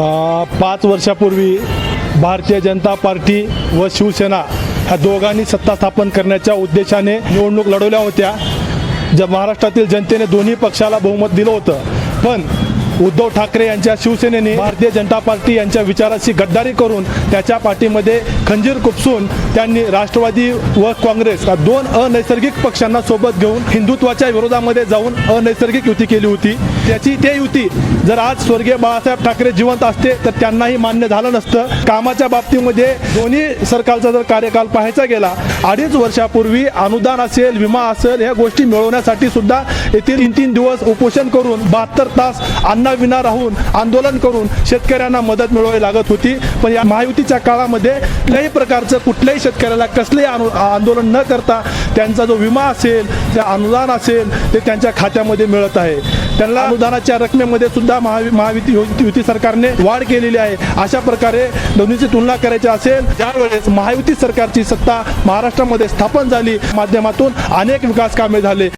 पाच वर्षापूर्वी भारतीय जनता पार्टी व शिवसेना ह्या दोघांनी सत्ता स्थापन करण्याच्या उद्देशाने निवडणूक लढवल्या होत्या. ज महाराष्ट्रातील जनतेने दोन्ही पक्षाला बहुमत दिलं होतं. पण उद्धव ठाकरे यांच्या शिवसेनेने भारतीय जनता पार्टी यांच्या विचाराशी गद्दारी करून त्याच्या पाठीमध्ये खंजीर कुपसून त्यांनी राष्ट्रवादी व काँग्रेस या दोन अनैसर्गिक पक्षांना सोबत घेऊन हिंदुत्वाच्या विरोधामध्ये जाऊन अनैसर्गिक युती केली होती. त्याची ते युती. जर आज स्वर्गीय बाळासाहेब ठाकरे जिवंत असते तर त्यांनाही मान्य झालं नसतं. कामाच्या बाबतीमध्ये दोन्ही सरकारचा जर कार्यकाल पाहायचा गेला अडीच वर्षापूर्वी अनुदान असेल विमा असेल ह्या गोष्टी मिळवण्यासाठी सुद्धा येथील तीन तीन दिवस उपोषण करून बहात्तर तास अन्नाविना राहून आंदोलन करून शेतकऱ्यांना मदत मिळवावी लागत होती. पण या महायुतीच्या काळामध्ये कुठल्याही प्रकारचं कुठल्याही शेतकऱ्याला कसलेही आंदोलन न करता त्यांचा जो विमा असेल त्या अनुदान असेल ते त्यांच्या खात्यामध्ये मिळत आहे. त्यांना अनुदानाच्या रकमेमध्ये सुद्धा महावि युती युती हो-, सरकारने वाढ केलेली आहे. अशा प्रकारे दोन्हीची तुलना करायची असेल ज्यावेळेस महायुती सरकारची सत्ता महाराष्ट्रामध्ये स्थापन झाली माध्यमातून अनेक विकास कामे झाले.